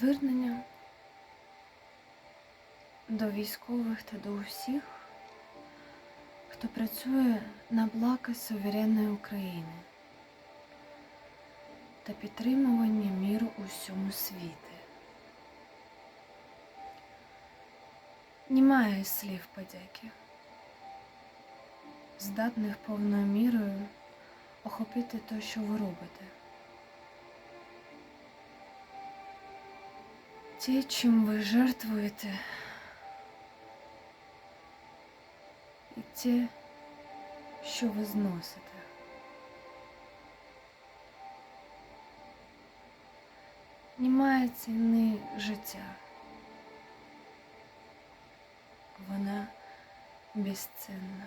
Звернення до військових та до усіх, хто працює на благо суверенної України та підтримування міру у всьому світі. Немає слів подяки, здатних повною мірою охопити те, що ви робите. Те, чим ви жертвуєте, і те, що ви зносите. Немає ціни життя. Вона безцінна.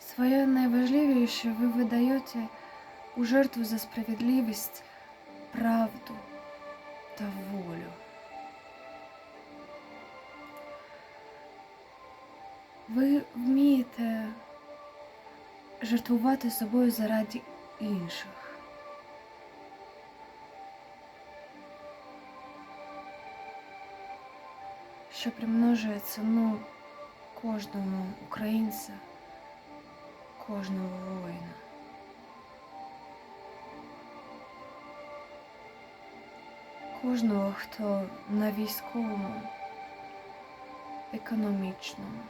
Своє найважливіше ви видаєте у жертву за справедливість, правду та волю. Ви вмієте жертвувати собою заради інших. Що примножує ціну кожному українця, кожного воїна. Кожного, хто на військовому, економічному,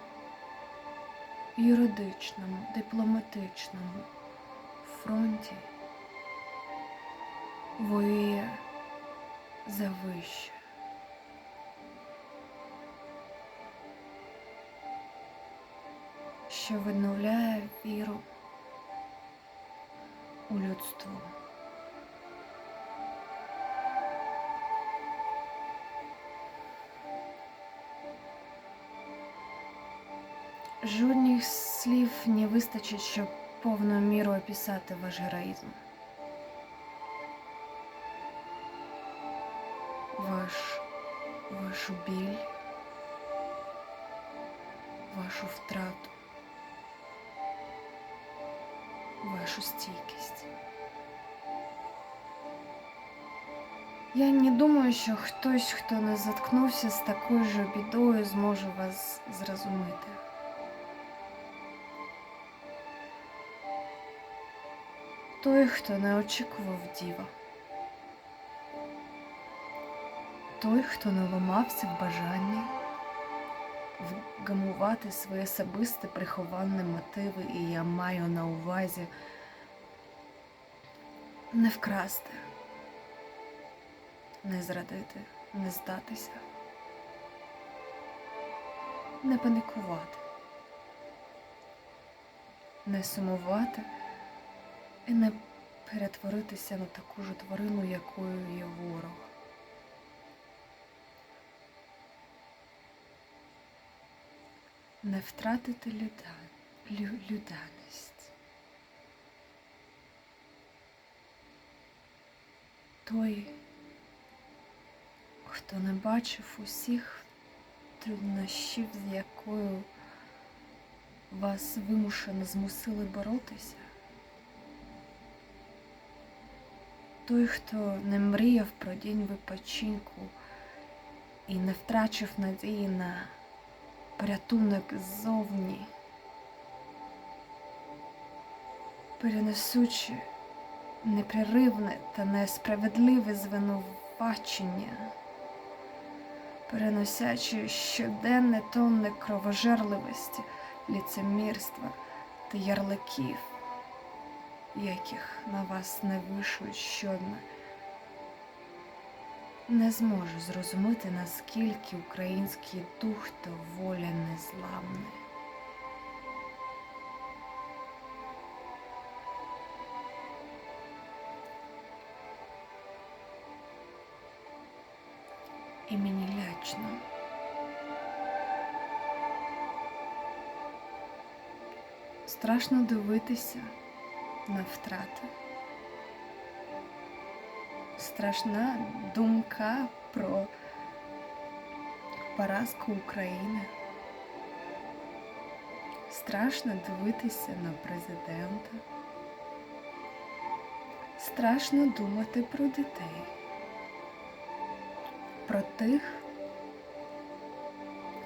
юридичному, дипломатичному фронті воює за вище. Що відновляє віру у людство. Жодних слів не вистачить, щоб повною мірою описати ваш героїзм. Ваш, вашу біль, вашу втрату, вашу стійкість. Я не думаю, що хтось, хто не заткнувся з такою ж бідою, зможе вас зрозуміти. Той, хто не очікував діва. Той, хто не ламався в бажанні вгамувати свої особисті приховані мотиви, і я маю на увазі не вкрасти, не зрадити, не здатися, не панікувати, не сумувати і не перетворитися на таку ж тварину, якою є ворог. Не втратити люда, лю, люданість. Той, хто не бачив усіх труднощів, з якою вас вимушено змусили боротися. Той, хто не мріяв про день відпочинку і не втрачив надії на порятунок ззовні, перенесучи непреривне та несправедливе звинувачення, переносячи щоденне тонне кровожерливості, ліцемірства та ярликів яких на вас не вишують щодня, не зможу зрозуміти, наскільки український дух та воля незламний. І мені лячно. Страшно дивитися на втрати. Страшна думка про поразку України. Страшно дивитися на президента. Страшно думати про дітей. про тих,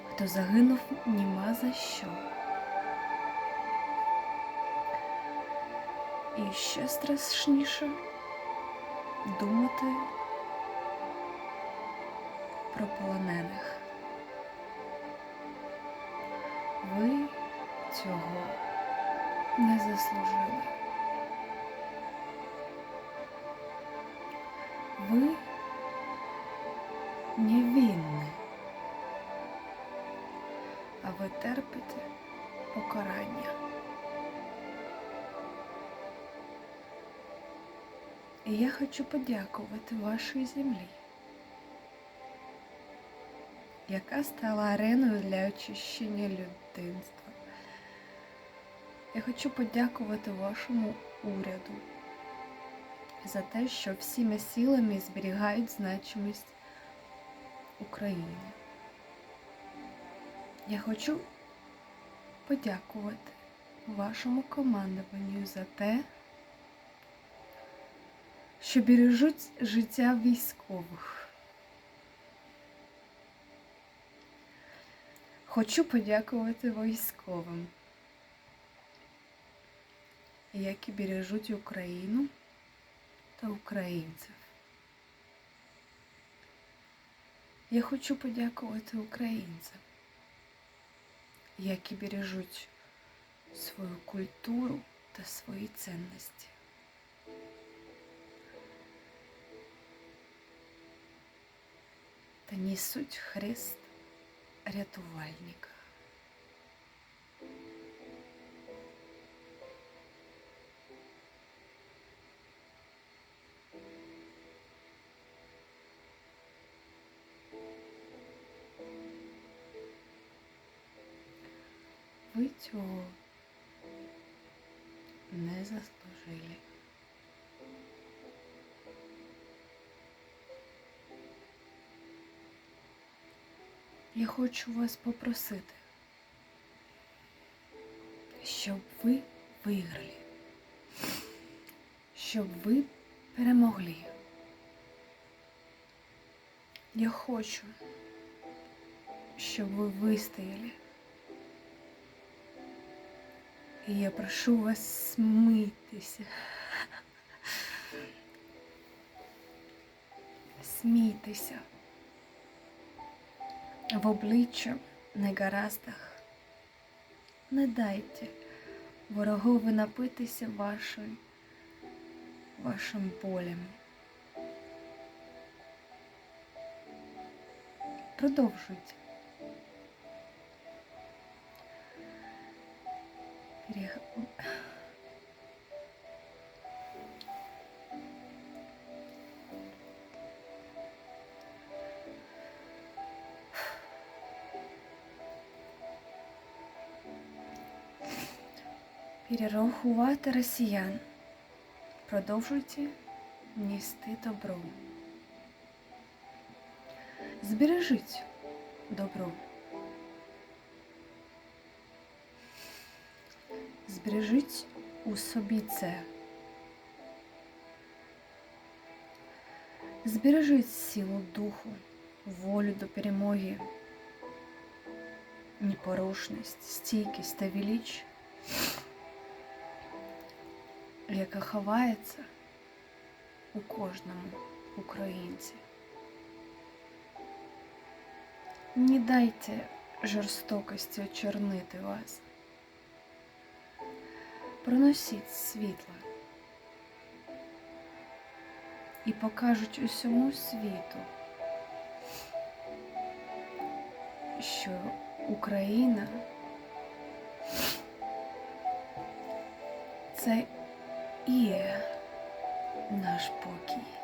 хто загинув німа за що. І ще страшніше думати про полонених. Ви цього не заслужили. Ви І я хочу подякувати вашій землі, яка стала ареною для очищення людинства. Я хочу подякувати вашому уряду за те, що всіми силами зберігають значимість України. Я хочу подякувати вашому командуванню за те, що бережуть життя військових. Хочу подякувати військовим, які бережуть Україну та українців. Я хочу подякувати українцям, які бережуть свою культуру та свої цінності. Та несуть хрест рятувальника. Ви цього не заслужили. Я хочу вас попросити, щоб ви виграли, щоб ви перемогли. Я хочу, щоб ви вистояли. І я прошу вас смійтеся. Смійтеся в обличчя негараздах. Не дайте ворогові напитися вашим, вашим болем. Продовжуйте. Перех... Перерахувати росіян. Продовжуйте нести добро. Збережіть добро. Збережіть у собі це. Збережіть силу духу, волю до перемоги, непорушність, стійкість та велич, яка ховається у кожному українці. Не дайте жорстокості очорнити вас. Проносіть світло і покажуть усьому світу, що Україна це і наш покій.